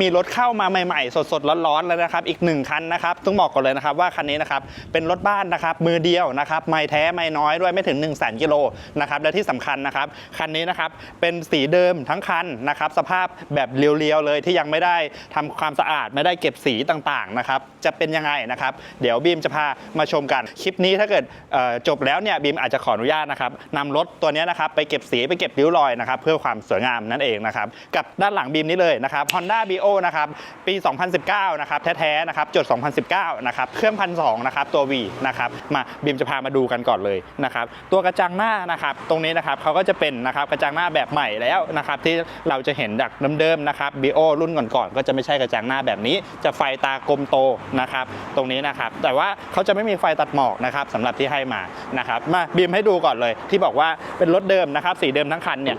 มีรถเข้ามาใหม่ๆ สดๆ ร้อนๆเลยนะครับ อีกหนึ่งคันนะครับต้องบอกก่อนเลยนะครับว่าคันนี้นะครับเป็นรถบ้านนะครับมือเดียวนะครับไม่แท้ไม่น้อยด้วยไม่ถึง1 0 0 0 0แสนกิโลนะครับและที่สำคัญนะครับคันนี้นะครับเป็นสีเดิมทั้งคันนะครับสภาพแบบเรียวๆเลยที่ยังไม่ได้ทำความสะอาดไม่ได้เก็บสีต่างๆนะครับจะเป็นยังไงนะครับเดี๋ยวบีมจะพามาชมกันคลิปนี้ถ้าเกิดจบแล้วเนี่ยบีมอาจจะขออนุญาตนะครับนำรถตัวนี้นะครับไปเก็บสีไปเก็บริ้วรอยนะครับเพื่อความสวยงามนั่นเองนะครับกับด้านหลังบีมนี้เลยนะครับ Honda BO นะครับปี 2019 นะครับแท้ๆนะครับจด 2019 นะครับเครื่องพันสนะครับตัว V นะครับมาบีมจะพามาดูกันก่อนเลยนะครับตัวกระจังหน้านะครับตรงนี้นะครับเขาก็จะเป็นนะครับกระจังหน้าแบบใหม่แล้วนะครับที่เราจะเห็นจากเดิมๆนะครับ BO รุ่นก่อนๆก็จะไม่ใช่กระจังหน้าแบบนี้ จะไฟตากลมโตนะครับตรงนี้นะครับแต่ว่าเขาจะไม่มีไฟตัดหมอกนะครับสำหรับที่ให้มานะครับมาบีมให้ดูก่อนเลย ที่บอกว่าเป็นรถเดิมนะครับสีเดิมทั้งคันเนี่ย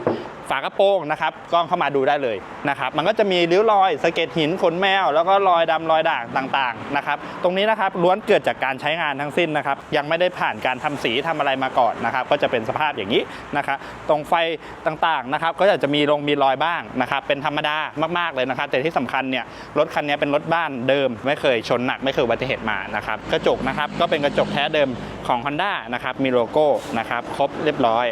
ฝากระโปรงนะครับกล้องเข้ามาดูได้เลยนะครับ มันก็จะมีริ้วรอยสะเก็ดหินขนแมว แล้วก็รอยดำรอยด่างต่างๆนะครับ ตรงนี้นะครับล้วนเกิดจากการใช้งานทั้งสิ้นนะครับ ยังไม่ได้ผ่านการทำสีทำอะไรมาก่อนนะครับ ก็จะเป็นสภาพอย่างนี้นะครับ ตรงไฟต่างๆนะครับ ก็อาจจะมีลงมีรอยบ้างนะครับ เป็นธรรมดามากๆเลยนะครับ แต่ที่สำคัญเนี่ยรถคันนี้เป็นรถบ้านเดิม ไม่เคยชนหนักไม่เคยอุบัติเหตุมานะครับกระจกนะครับก็เป็นกระจกแท้เดิมของ Honda นะครับมีโลโก้นะครับครบเรียบร้อย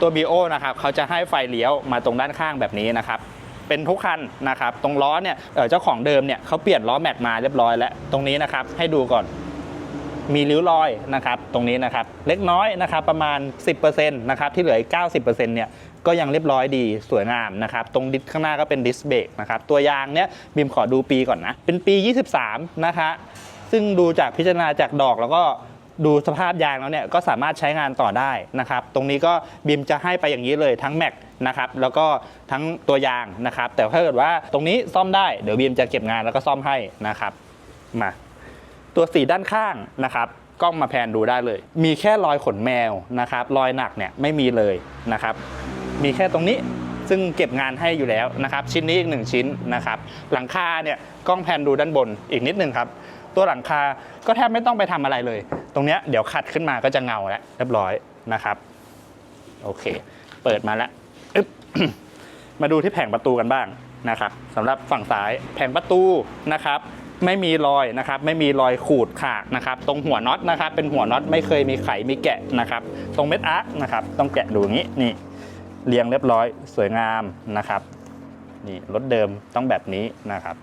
ตัว BO นะครับเขาจะให้ไฟเลี้ยวมาตรงด้านข้างแบบนี้นะครับเป็นทุกคันนะครับตรงล้อเนี่ยเออเจ้าของเดิมเนี่ยเขาเปลี่ยนล้อแม็กมาเรียบร้อยแล้วตรงนี้นะครับให้ดูก่อนมีริ้วรอยนะครับตรงนี้นะครับเล็กน้อยนะครับประมาณ 10%นะครับที่เหลืออีก90%เนี่ยก็ยังเรียบร้อยดีสวยงามนะครับตรงดิสข้างหน้าก็เป็นดิสเบรกนะครับตัวยางเนี่ยบิมขอดูปีก่อนนะเป็นปี 23 นะคะซึ่งดูจากพิจารณาจากดอกแล้วก็ ดูสภาพยางแล้วเนี่ยก็สามารถใช้งานต่อได้นะครับ ตรงนี้ก็บิมจะให้ไปอย่างนี้เลยทั้งแม็กนะครับแล้วก็ทั้งตัวยางนะครับ แต่ถ้าเกิดว่าตรงนี้ซ่อมได้เดี๋ยวบิมจะเก็บงานแล้วก็ซ่อมให้นะครับมาตัวสีด้านข้างนะครับกล้องมาแพนดูได้เลย มีแค่รอยขนแมวนะครับ รอยหนักเนี่ยไม่มีเลยนะครับ มีแค่ตรงนี้ซึ่งเก็บงานให้อยู่แล้วนะครับ ชิ้นนี้อีกหนึ่งชิ้นนะครับ หลังคาเนี่ยกล้องแพนดูด้านบนอีกนิดนึงครับ ตัวหลังคาก็แทบไม่ต้องไปทำอะไรเลย ตรงเนี้ยเดี๋ยวขัดขึ้นมาก็จะเงาแล้วเรียบร้อยนะครับ โอเค เปิดมาแล้วมาดูที่แผงประตูกันบ้างนะครับสำหรับฝั่งซ้ายแผงประตูนะครับ ไม่มีรอยนะครับ ไม่มีรอยขูดขาดนะครับ ตรงหัวน็อตนะครับ เป็นหัวน็อตไม่เคยมีไขมีแกะนะครับ ตรงเม็ดอาร์คนะครับ ต้องแกะดูอย่างนี้นี่เรียงเรียบร้อย สวยงามนะครับนี่รถเดิมต้องแบบนี้นะครับ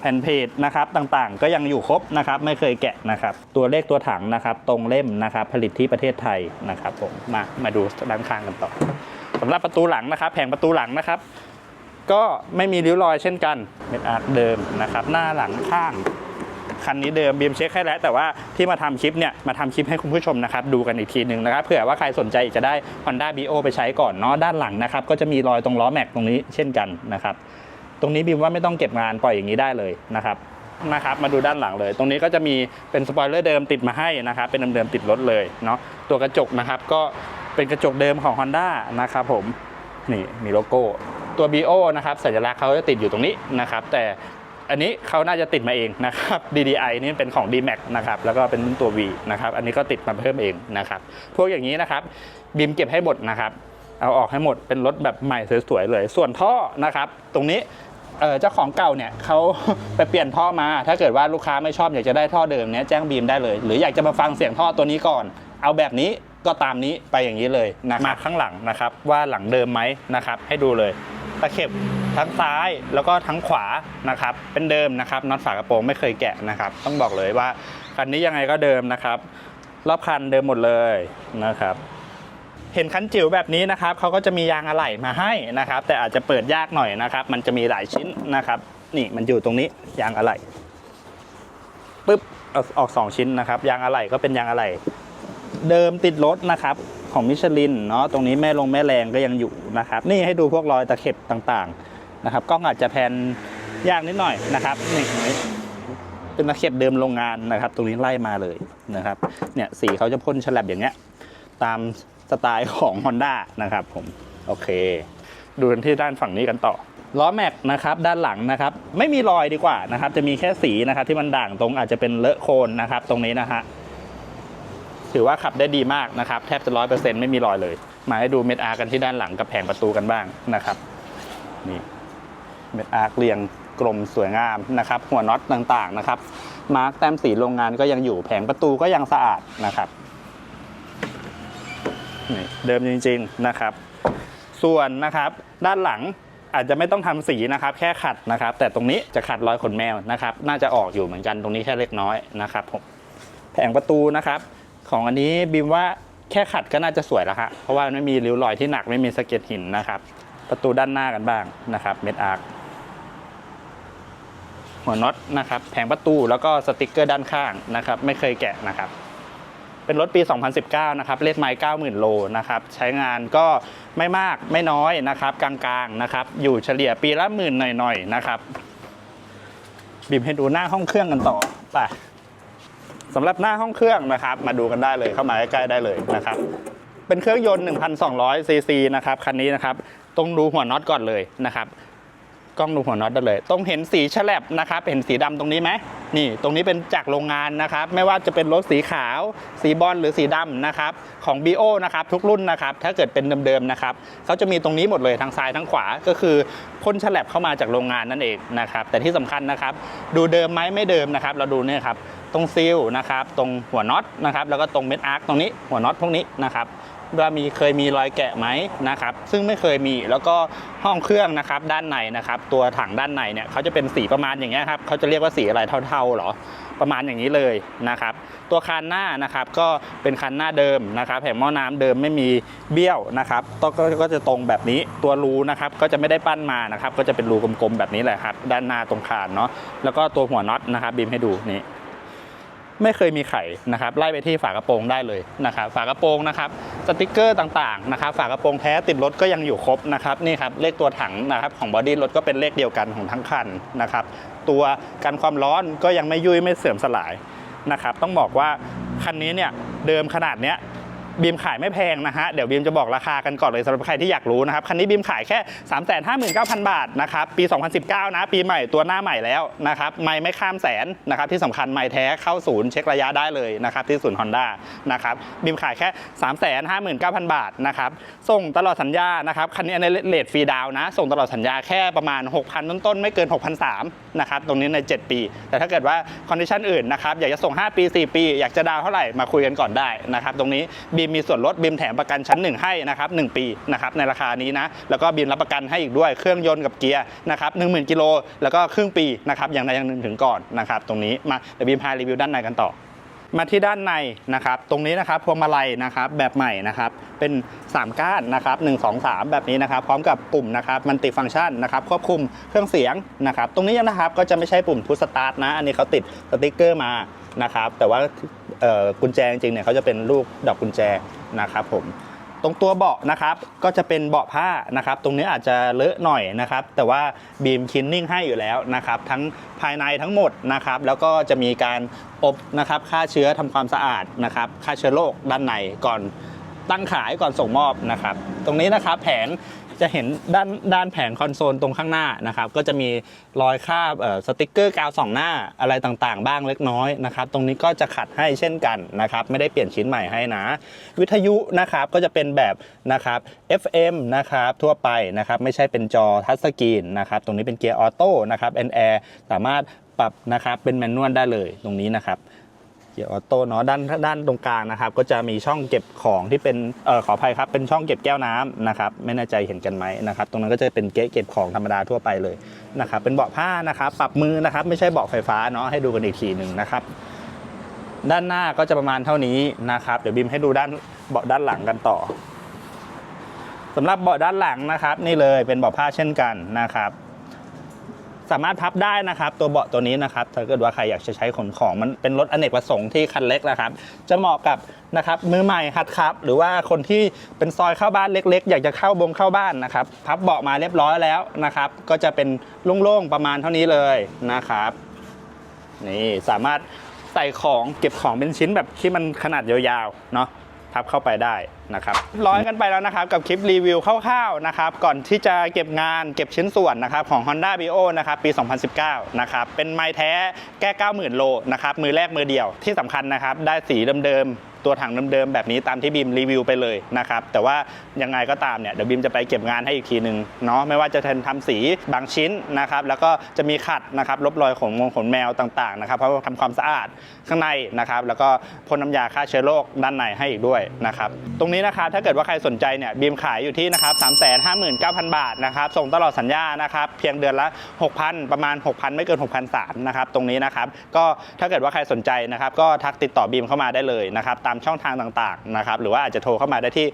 แผ่นเพจนะครับต่างๆ ก็ยังอยู่ครบนะครับไม่เคยแกะนะครับ ตัวเลขตัวถังนะครับ ตรงเล่มนะครับ ผลิตที่ประเทศไทยนะครับผมมามาดูด้านข้างกันต่อสำหรับประตูหลังนะครับ แผงประตูหลังนะครับ ก็ไม่มีริ้วรอยเช่นกันเม็ดอาร์คเดิมนะครับ หน้าหลังข้างคันนี้เดิมบีมเช็คให้แล้วแต่ว่าที่มาทำคลิปเนี่ยมาทำคลิปให้คุณผู้ชมนะครับดูกันอีกทีหนึ่งนะครับเผื่อว่าใครสนใจจะได้ Honda BO ไปใช้ก่อนเนาะด้านหลังนะครับก็จะมีรอยตรงล้อแม็กตรงนี้เช่นกันนะครับ ตรงนี้บีมว่าไม่ต้องเก็บงานปล่อยอย่างนี้ได้เลยนะครับนะครับมาดูด้านหลังเลย ตรงนี้ก็จะมีเป็นสปอยเลอร์เดิมติดมาให้นะครับเป็นเดิมๆติดรถเลยเนาะตัวกระจกนะครับก็เป็นกระจกเดิมของ Honda นะครับผมนี่มีโลโก้ตัว BO นะครับสัญลักษณ์เขาจะติดอยู่ตรงนี้นะครับ แต่อันนี้เขาน่าจะติดมาเองนะครับ DDI นี่เป็นของ DMAX นะครับแล้วก็เป็นตัว V นะครับอันนี้ก็ติดมาเพิ่มเองนะครับพวกอย่างนี้นะครับบีมเก็บให้หมดนะครับเอาออกให้หมดเป็นรถแบบใหม่สวยๆเลย ส่วนท่อนะครับ ตรงนี้ เออเจ้าของเก่าเนี่ยเขาไปเปลี่ยนท่อมา ถ้าเกิดว่าลูกค้าไม่ชอบอยากจะได้ท่อเดิมเนี้ยแจ้งบีมได้เลย หรืออยากจะมาฟังเสียงท่อตัวนี้ก่อน เอาแบบนี้ก็ตามนี้ไปอย่างนี้เลยนะมาข้างหลังนะครับ ว่าหลังเดิมไหมนะครับ ให้ดูเลยตะเข็บทั้งซ้ายแล้วก็ทั้งขวานะครับ เป็นเดิมนะครับน็อตฝากระโปรงไม่เคยแกะนะครับ ต้องบอกเลยว่าคันนี้ยังไงก็เดิมนะครับ รอบคันเดิมหมดเลยนะครับ เห็นคันจิ๋วแบบนี้นะครับเขาก็จะมียางอะไหล่มาให้นะครับ แต่อาจจะเปิดยากหน่อยนะครับ มันจะมีหลายชิ้นนะครับ นี่มันอยู่ตรงนี้ยางอะไหล่ปึ๊บออกสองชิ้นนะครับ ยางอะไหล่ก็เป็นยางอะไหล่เดิมติดรถนะครับ ของมิชลินเนาะตรงนี้แม่ลงแม่แรงก็ยังอยู่นะครับ นี่ให้ดูพวกรอยตะเข็บต่างๆนะครับกล้องอาจจะแพนยากนิดหน่อยนะครับนี่เป็นตะเข็บเดิมโรงงานนะครับ ตรงนี้ไล่มาเลยนะครับ เนี่ยสีเขาจะพ่นฉลับอย่างเงี้ย ตาม สไตล์ของ Honda นะครับผมโอเค ดูกันที่ด้านฝั่งนี้กันต่อล้อแม็กนะครับด้านหลังนะครับไม่มีรอยดีกว่านะครับ จะมีแค่สีนะครับที่มันด่างตรงอาจจะเป็นเลอะโคลนนะครับ ตรงนี้นะฮะถือว่าขับได้ดีมากนะครับ แทบจะร้อยเปอร์เซ็นต์ไม่มีรอยเลย มาให้ดูเม็ดอาร์กันที่ด้านหลังกับแผงประตูกันบ้างนะครับนี่เม็ดอาร์เรียงกลมสวยงามนะครับ หัวน็อตต่างๆนะครับ มาร์กแต้มสีโรงงานก็ยังอยู่แผงประตูก็ยังสะอาดนะครับ นี่เดิมจริง ๆนะครับ ส่วนนะครับด้านหลังอาจจะไม่ต้องทำสีนะครับ แค่ขัดนะครับ แต่ตรงนี้จะขัดรอยขนแมวนะครับ น่าจะออกอยู่เหมือนกันตรงนี้แค่เล็กน้อยนะครับผมแผงประตูนะครับ ของอันนี้บิมว่าแค่ขัดก็น่าจะสวยแล้วฮะเพราะว่าไม่มีริ้วรอยที่หนักไม่มีสะเก็ดหินนะครับ ประตูด้านหน้ากันบ้างนะครับ เม็ดอาร์คหัวน็อตนะครับ แผงประตูแล้วก็สติกเกอร์ด้านข้างนะครับ ไม่เคยแกะนะครับ เป็นรถปี 2019 นะครับ เลขไม้90,000 โลนะครับ ใช้งานก็ไม่มากไม่น้อยนะครับ กลางๆนะครับ อยู่เฉลี่ยปีละหมื่นหน่อยๆนะครับ บีมให้ดูหน้าห้องเครื่องกันต่อไปสำหรับหน้าห้องเครื่องนะครับ มาดูกันได้เลยเข้ามาใกล้ๆได้เลยนะครับ เป็นเครื่องยนต์ 1,200ซีซีนะครับคันนี้นะครับ ต้องดูหัวน็อตก่อนเลยนะครับ กล้องดูหัวน็อตได้เลยต้องเห็นสีฉลับนะครับ เห็นสีดำตรงนี้ไหมนี่ ตรงนี้เป็นจากโรงงานนะครับ ไม่ว่าจะเป็นรถสีขาว สีบอลหรือสีดำนะครับ ของ BO นะครับ ทุกรุ่นนะครับ ถ้าเกิดเป็นเดิมๆนะครับเขาจะมีตรงนี้หมดเลยทางซ้ายทั้งขวา ก็คือพ่นฉลับเข้ามาจากโรงงานนั่นเองนะครับ แต่ที่สำคัญนะครับ ดูเดิมไหมไม่เดิมนะครับ เราดูเนี่ยครับ ตรงซีลนะครับ ตรงหัวน็อตนะครับ แล้วก็ตรงเม็ดอาร์คตรงนี้ หัวน็อตพวกนี้นะครับ ว่ามีเคยมีรอยแกะไหมนะครับซึ่งไม่เคยมีแล้วก็ห้องเครื่องนะครับด้านในนะครับตัวถังด้านในเนี่ยเขาจะเป็นสีประมาณอย่างเงี้ยครับเขาจะเรียกว่าสีอะไรเทาๆหรอประมาณอย่างนี้เลยนะครับ ตัวคานหน้านะครับก็เป็นคันหน้าเดิมนะครับแผงหม้อน้ำเดิมไม่มีเบี้ยวนะครับต้องก็ก็จะตรงแบบนี้ตัวรูนะครับก็จะไม่ได้ปั้นมานะครับ ก็จะเป็นรูกลมๆแบบนี้แหละครับ ด้านหน้าตรงคานเนาะแล้วก็ตัวหัวน็อตนะครับบีมให้ดูนี่ ไม่เคยมีไข่นะครับไล่ไปที่ฝากระโปรงได้เลยนะครับฝากระโปรงนะครับสติกเกอร์ต่างๆนะครับฝากระโปรงแท้ติดรถก็ยังอยู่ครบนะครับนี่ครับเลขตัวถังนะครับของบอดี้รถก็เป็นเลขเดียวกันของทั้งคันนะครับตัวกันความร้อนก็ยังไม่ยุ่ยไม่เสื่อมสลายนะครับต้องบอกว่าคันนี้เนี่ยเดิมขนาดเนี้ย บีมขายไม่แพงนะฮะเดี๋ยวบีมจะบอกราคากันก่อนเลยสำหรับใครที่อยากรู้นะครับคันนี้บีมขายแค่ 359,000 บาทนะครับปี 2019 นะ ปีใหม่ตัวหน้าใหม่แล้วนะครับไม่ไม่ข้ามแสนนะครับที่สำคัญไม่แท้เข้าศูนย์เช็คระยะได้เลยนะครับที่ศูนย์ฮอนด้านะครับบีมขายแค่ 359,000 บาทนะครับส่งตลอดสัญญานะครับคันนี้ในเลทฟรีดาวนะ ส่งตลอดสัญญาแค่ประมาณ 6,000 ต้นๆไม่เกิน 6,300นะครับตรงนี้ใน 7 ปี แต่ถ้าเกิดว่าคอนดิชันอื่นนะครับอยากจะส่ง 5 ปี 4 ปี อยากจะดาวเท่าไหร่มาคุยกันก่อนได้นะครับตรงนี้บีมีส่วนลดบีมแถมประกันชั้น 1 ให้นะครับ1ปีนะครับในราคานี้นะแล้วก็บีมรับประกันให้อีกด้วยเครื่องยนต์กับเกียร์นะครับ10,000กิโลแล้วก็ครึ่งปีนะครับอย่างใดอย่างหนึ่งถึงก่อนนะครับตรงนี้มาเดี๋ยวบีมพารีวิวด้านในกันต่อมาที่ด้านในนะครับ ตรงนี้นะครับพวงมาลัยนะครับแบบใหม่นะครับเป็น 3 ก้านนะครับ1 2 3 แบบนี้นะครับ พร้อมกับปุ่มนะครับมันติฟังก์ชันนะครับควบคุมเครื่องเสียงนะครับ ตรงนี้นะครับก็จะไม่ใช่ปุ่มพุชสตาร์ทนะ อันนี้เขาติดสติ๊กเกอร์มานะครับ แต่ว่า กุญแจจริงๆเนี่ยเขาจะเป็นรูปดอกกุญแจนะครับผมตรงตัวเบาะนะครับก็จะเป็นเบาะผ้านะครับ ตรงนี้อาจจะเลอะหน่อยนะครับ แต่ว่าบีมคินนิ่งให้อยู่แล้วนะครับ ทั้งภายในทั้งหมดนะครับ แล้วก็จะมีการอบนะครับฆ่าเชื้อทำความสะอาดนะครับฆ่าเชื้อโรคด้านในก่อนตั้งขายก่อนส่งมอบนะครับ ตรงนี้นะครับแผง จะเห็นด้านด้านแผงคอนโซลตรงข้างหน้านะครับ ก็จะมีรอยคราบสติกเกอร์กาวสองหน้าอะไรต่างๆ บ้างเล็กน้อยนะครับ ตรงนี้ก็จะขัดให้เช่นกันนะครับ ไม่ได้เปลี่ยนชิ้นใหม่ให้นะ วิทยุนะครับก็จะเป็นแบบนะครับ FM นะครับทั่วไปนะครับไม่ใช่เป็นจอทัชสกรีนนะครับตรงนี้เป็นเกียร์ออโต้นะครับแอนแอร์สามารถปรับนะครับเป็นแมนนวลได้เลยตรงนี้นะครับ กียร์ออโต้เนาะด้านด้านตรงกลางนะครับ ก็จะมีช่องเก็บของที่เป็นเออขออภัยครับเป็นช่องเก็บแก้วน้ำนะครับไม่แน่ใจเห็นกันไหมนะครับ ตรงนั้นก็จะเป็นเก๊ะเก็บของธรรมดาทั่วไปเลยนะครับเป็นเบาะผ้านะครับปรับมือนะครับ ไม่ใช่เบาะไฟฟ้าเนาะให้ดูกันอีกทีหนึ่งนะครับด้านหน้าก็จะประมาณเท่านี้นะครับเดี๋ยวบิมให้ดูด้านเบาะด้านหลังกันต่อสำหรับเบาะด้านหลังนะครับ นี่เลยเป็นเบาะผ้าเช่นกันนะครับ สามารถพับได้นะครับ ตัวเบาะตัวนี้นะครับถ้าเกิดว่าใครอยากจะใช้ขนของมันเป็นรถอเนกประสงค์ที่คันเล็กนะครับ จะเหมาะกับนะครับมือใหม่หัดขับ หรือว่าคนที่เป็นซอยเข้าบ้านเล็ก ๆ อยากจะเข้าบงเข้าบ้านนะครับ พับเบาะมาเรียบร้อยแล้วนะครับ ก็จะเป็นโล่งๆประมาณเท่านี้เลยนะครับนี่สามารถใส่ของเก็บของเป็นชิ้นแบบที่มันขนาดยาวๆเนาะ พับเข้าไปได้นะครับร้อยกันไปแล้วนะครับกับคลิปรีวิวคร่าวๆนะครับก่อนที่จะเก็บงานเก็บชิ้นส่วนนะครับของ Honda b i o นะครับปี 2019 นะครับเป็นไม้แท้แก้ 90,000 โลนะครับมือแรกมือเดียวที่สำคัญนะครับได้สีเดิมๆ ตัวถังเดิมๆแบบนี้ตามที่บีมรีวิวไปเลยนะครับแต่ว่ายังไงก็ตามเนี่ยเดี๋ยวบีมจะไปเก็บงานให้อีกทีหนึ่งเนาะไม่ว่าจะทำสีบางชิ้นนะครับแล้วก็จะมีขัดนะครับลบรอยขนมงขนแมวต่างๆนะครับเพราะว่าทำความสะอาดข้างในนะครับแล้วก็พ่นน้ำยาฆ่าเชื้อโรคด้านในให้อีกด้วยนะครับตรงนี้นะครับถ้าเกิดว่าใครสนใจเนี่ยบีมขายอยู่ที่นะครับ359,000บาทนะครับส่งตลอดสัญญานะครับเพียงเดือนละ 6,000 ประมาณ 6,000 ไม่เกิน6,300นะครับตรงนี้นะครับก็ถ้าเกิดว่าใครสนใจนะครับก็ทักติดต่อบีมเข้ามาได้เลยนะครับตามช่องทางต่างๆนะครับหรือว่าอาจจะโทรเข้ามาได้ที่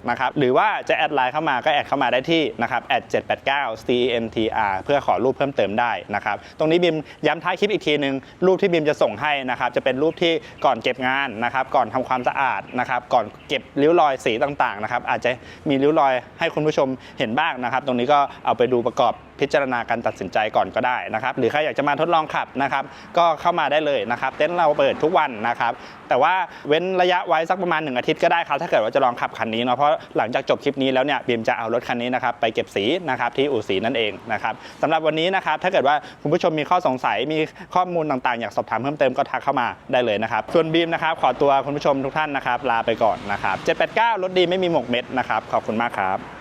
0801915656 นะครับหรือว่าจะแอดไลน์เข้ามาก็แอดเข้ามาได้ที่นะครับแอด789 CENTR เพื่อขอรูปเพิ่มเติมได้นะครับตรงนี้บีมย้ำท้ายคลิปอีกทีหนึ่งรูปที่บีมจะส่งให้นะครับจะเป็นรูปที่ก่อนเก็บงานนะครับก่อนทำความสะอาดนะครับก่อนเก็บริ้วรอยสีต่างๆนะครับอาจจะมีริ้วรอยให้คุณผู้ชมเห็นบ้างนะครับ ตรงนี้ก็เอาไปดูประกอบ พิจารณาการตัดสินใจก่อนก็ได้นะครับ หรือใครอยากจะมาทดลองขับนะครับ ก็เข้ามาได้เลยนะครับ เต็นท์เราเปิดทุกวันนะครับ แต่ว่าเว้นระยะไว้สักประมาณ 1 อาทิตย์ก็ได้ครับ ถ้าเกิดว่าจะลองขับคันนี้เนาะ เพราะหลังจากจบคลิปนี้แล้วเนี่ยบีมจะเอารถคันนี้นะครับไปเก็บสีนะครับที่อู่สีนั่นเองนะครับสำหรับวันนี้นะครับ ถ้าเกิดว่าคุณผู้ชมมีข้อสงสัย มีข้อมูลต่างๆ อยากสอบถามเพิ่มเติมก็ทักเข้ามาได้เลยนะครับ ส่วนบีมนะครับขอตัวคุณผู้ชมทุกท่านนะครับลาไปก่อนนะครับ789รถดีไม่มีหมกเม็ดนะครับขอบคุณมากครับ